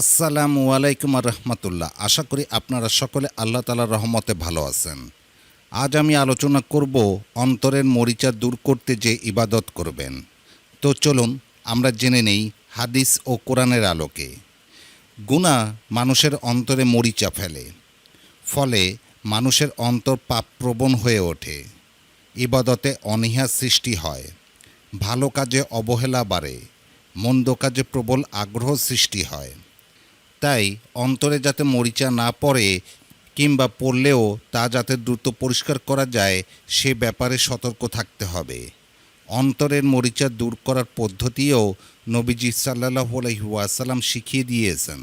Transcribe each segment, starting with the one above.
আসসালামু আলাইকুম রহমতুল্লাহ। আশা করি আপনারা সকলে আল্লাহ তালার রহমতে ভালো আছেন। আজ আমি আলোচনা করব অন্তরের মরিচা দূর করতে যে ইবাদত করবেন। তো চলুন, আমরা জেনে নেই হাদিস ও কোরআনের আলোকে। গুণা মানুষের অন্তরে মরিচা ফেলে, ফলে মানুষের অন্তর পাপপ্রবণ হয়ে ওঠে, ইবাদতে অনীহা সৃষ্টি হয়, ভালো কাজে অবহেলা বাড়ে, মন্দ কাজে প্রবল আগ্রহ সৃষ্টি হয়। তাই অন্তরে যাতে মরিচা না পড়ে কিংবা পড়লেও তা যাতে দ্রুত পরিষ্কার করা যায়, সে ব্যাপারে সতর্ক থাকতে হবে। অন্তরের মরিচা দূর করার পদ্ধতিও নবীজি সাল্লাহ আলহিউসাল্লাম শিখিয়ে দিয়েছেন।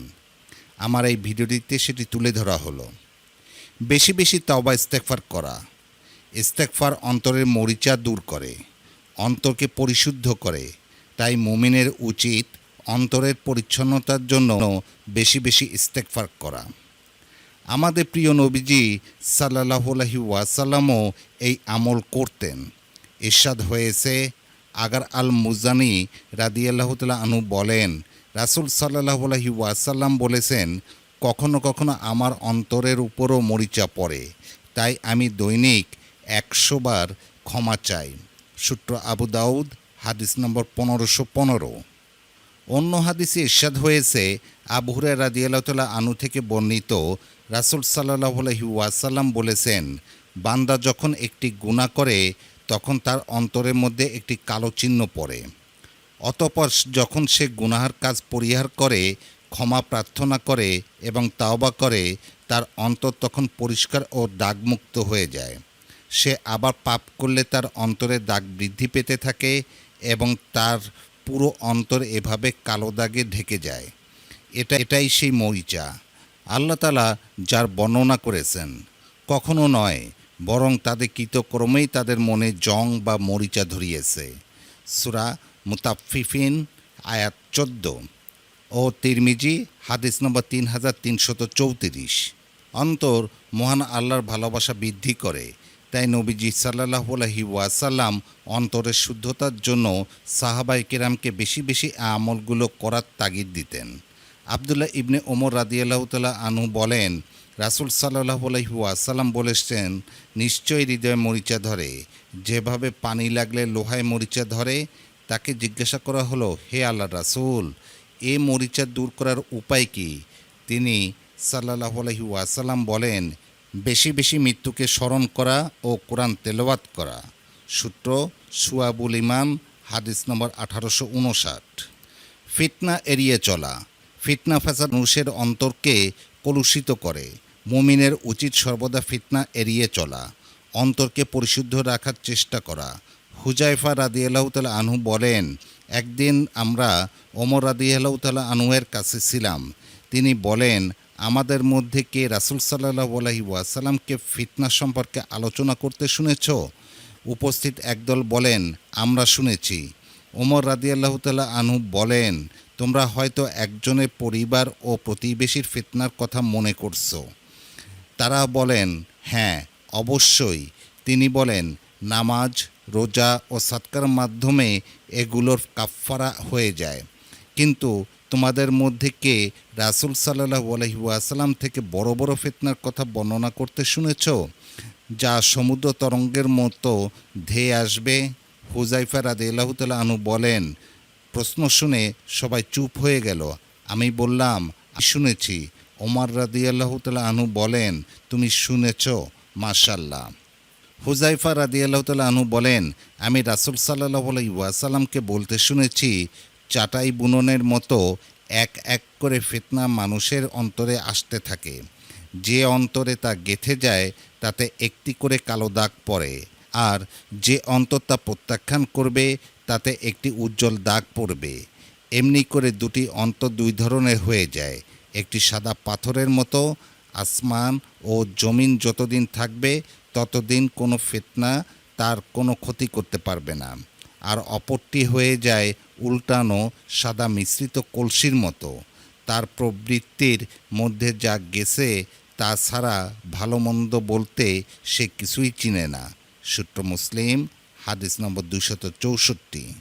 আমার এই ভিডিওটিতে সেটি তুলে ধরা হলো। বেশি বেশি তাওবা ইস্তেকফার করা। ইস্তেকফার অন্তরের মরিচা দূর করে, অন্তরকে পরিশুদ্ধ করে। তাই মুমিনের উচিত অন্তরের পরিচ্ছন্নতার জন্য বেশি বেশি ইস্তেকফার করা। আমাদের প্রিয় নবীজি সাল্লাহ ওয়াসাল্লামও এই আমল করতেন। ইরশাদ হয়েছে। আগার আল মুজানি রাদিয়াল্লাহ তালা আনু বলেন, রাসুল সাল্লাহ ওয়াসাল্লাম বলেছেন, কখনো কখনো আমার অন্তরের উপরও মরিচা পড়ে, তাই আমি দৈনিক একশো বার ক্ষমা চাই। সূত্র আবু দাউদ, হাদিস নম্বর পনেরোশো পনেরো। অন্য হাদিসে ইরশাদ হয়েছে, আবু হুরে আনু থেকে বর্ণিত, রাসুল সাল্লাহ আলহি ওয়াসাল্লাম বলেছেন, বান্দা যখন একটি গুণা করে, তখন তার অন্তরের মধ্যে একটি কালো চিহ্ন পড়ে। অতপর যখন সে গুনাহার কাজ পরিহার করে, ক্ষমা প্রার্থনা করে এবং তাওবা করে, তার অন্তর তখন পরিষ্কার ও দাগমুক্ত হয়ে যায়। সে আবার পাপ করলে তার অন্তরে দাগ বৃদ্ধি পেতে থাকে এবং তার পুরো অন্তর এভাবে কালো দাগে ঢেকে যায়। এটা, এটাই সেই মরিচা আল্লাহ তালা যার বর্ণনা করেছেন, কখনো নয়, বরং তাদের কৃতক্রমেই তাদের মনে জং বা মরিচা ধরিয়েছে। সুরা মুতাফিফিন আয়াত চোদ্দ। ও তিরমিজি, হাদিস নম্বর তিন হাজার তিনশত চৌত্রিশ। অন্তর মহান আল্লাহর ভালোবাসা বৃদ্ধি করে। তাই নবীজি সাল্লাহ আলহি ওয়াসাল্লাম অন্তরের শুদ্ধতার জন্য সাহাবাই কেরামকে বেশি বেশি আমলগুলো করার তাগিদ দিতেন। আবদুল্লাহ ইবনে ওমর রাদিয়াল্লাহ তালা আনু বলেন, রাসুল সাল্লাহ আলহি ওয়াসাল্লাম বলেছেন, নিশ্চয়ই হৃদয়ে মরিচা ধরে, যেভাবে পানি লাগলে লোহায় মরিচা ধরে, তাকে জিজ্ঞাসা করা হলো, হে আল্লাহ রাসুল, এ মরিচা দূর করার উপায় কি? তিনি সাল্লাহ আলহি ওয়াসাল্লাম বলেন বেশি বেশি মৃত্যুকে স্মরণ করা ও কোরআন তেলাওয়াত করা। সূত্র সুয়াবুল ইমাম হাদিস নম্বর আঠারোশো উনষাট। ফিতনা এড়িয়ে চলা। ফিতনা ফাসাদ মানুষের অন্তরকে কলুষিত করে। মুমিনের উচিত সর্বদা ফিতনা এড়িয়ে চলা। অন্তরকে পরিশুদ্ধ রাখার চেষ্টা করা। হুজাইফা রাদি আল্লাহতালা আনহু বলেন, একদিন আমরা ওমর রাদি আল্লাহতালা আনহুয়ের কাছে ছিলাম। তিনি বলেন আমাদের মধ্যে কে রাসুল সাল্লাহ আলহি ওয়াসাল্লামকে ফিতনা সম্পর্কে আলোচনা করতে শুনেছ? উপস্থিত একদল বলেন, আমরা শুনেছি। ওমর রাদি আল্লাহতালা আনহু বলেন, তোমরা হয়তো একজনের পরিবার ও প্রতিবেশীর ফিতনার কথা মনে করছ। তারা বলেন হ্যাঁ অবশ্যই। তিনি বলেন, নামাজ, রোজা ও সৎকার মাধ্যমে এগুলোর কাফফারা হয়ে যায়। কিন্তু তোমাদের মধ্যে কে? রাসুল সাল্লাহ আলহিউসালাম থেকে বড় বড় ফিতনার কথা বর্ণনা করতে শুনেছ? যা সমুদ্র তরঙ্গের মতো ধেয়ে আসবে? হুজাইফা রাদে আল্লাহতালা আনু বলেন, প্রশ্ন শুনে সবাই চুপ হয়ে গেল। আমি বললাম শুনেছি। ওমর রাদি আল্লাহতালা আনু বলেন, তুমি শুনেছ মাশাল্লাহ হুজাইফা রাদি আল্লাহতালা আনু বলেন, আমি রাসুল সাল্লাহ ওয়াসাল্লামকে বলতে শুনেছি চাটাই বুননের মতো এক এক করে ফিতনা মানুষের অন্তরে আসতে থাকে। যে অন্তরে তা গেথে যায়, তাতে একটি করে কালো দাগ পড়ে। আর যে অন্তর তা প্রত্যাখ্যান করবে, তাতে একটি উজ্জ্বল দাগ পড়বে। এমনি করে দুটি অন্তর দুই ধরনের হয়ে যায়। একটি সাদা পাথরের মতো, আসমান ও জমিন যতদিন থাকবে, ততদিন কোনো ফিতনা তার কোনো ক্ষতি করতে পারবে না। আর অপরটি হয়ে যায় উল্টানো সাদা মিশ্রিত কলসির মতো। তার প্রবৃত্তির মধ্যে যা গেছে, তা ছাড়া ভালো মন্দ বলতে সে কিছুই চিনে না। সূত্র মুসলিম, হাদিস নম্বর দুশত চৌষট্টি।